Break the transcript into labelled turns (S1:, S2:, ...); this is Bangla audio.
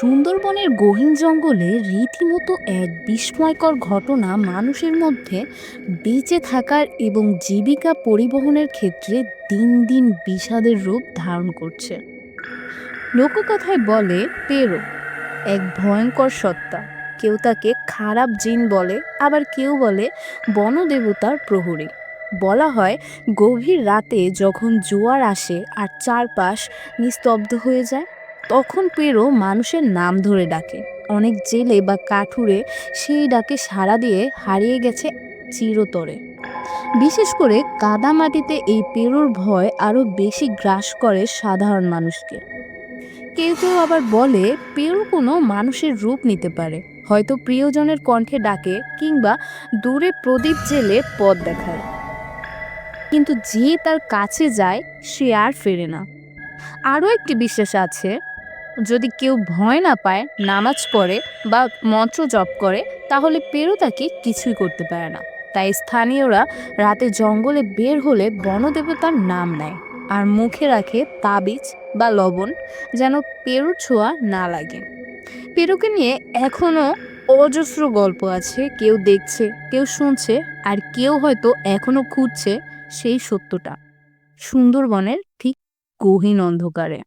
S1: সুন্দরবনের গহীন জঙ্গলে রীতিমতো এক বিস্ময়কর ঘটনা মানুষের মধ্যে বেঁচে থাকার এবং জীবিকা পরিবহনের ক্ষেত্রে দিন দিন বিষাদের রূপ ধারণ করছে। লোককথায় বলে, পেরো, এক ভয়ঙ্কর সত্তা। কেউ তাকে খারাপ জিন বলে, আবার কেউ বলে বনদেবতার প্রহরী। বলা হয়, গভীর রাতে যখন জোয়ার আসে আর চারপাশ নিস্তব্ধ হয়ে যায় তখন পেরো মানুষের নাম ধরে ডাকে। অনেক জেলে বা কাঠুরে সেই ডাকে সাড়া দিয়ে হারিয়ে গেছে চিরতরে। বিশেষ করে কাদামাটিতে এই পেরোর ভয় আরও বেশি গ্রাস করে সাধারণ মানুষকে। কেউ কেউ আবার বলে, পেরো কোনো মানুষের রূপ নিতে পারে। হয়তো প্রিয়জনের কণ্ঠে ডাকে কিংবা দূরে প্রদীপ জেলে পথ দেখায়। কিন্তু যে তার কাছে যায়, সে আর ফেরে না। আরও একটি বিশ্বাস আছে যদি কেউ ভয় না পায়, নামাজ পড়ে বা মন্ত্র জপ করে, তাহলে পেরো তাকে কিছুই করতে পারে না। তাই স্থানীয়রা রাতে জঙ্গলে বের হলে বনদেবতার নাম নেয় আর মুখে রাখে তাবিজ বা লবণ যেন পেরুর ছোঁয়া না লাগে। পেরুকে নিয়ে এখনও অজস্র গল্প আছে, কেউ দেখছে, কেউ শুনছে আর কেউ হয়তো এখনও খুঁজছে সেই সত্যটা। সুন্দরবনের ঠিক গহীন অন্ধকারে।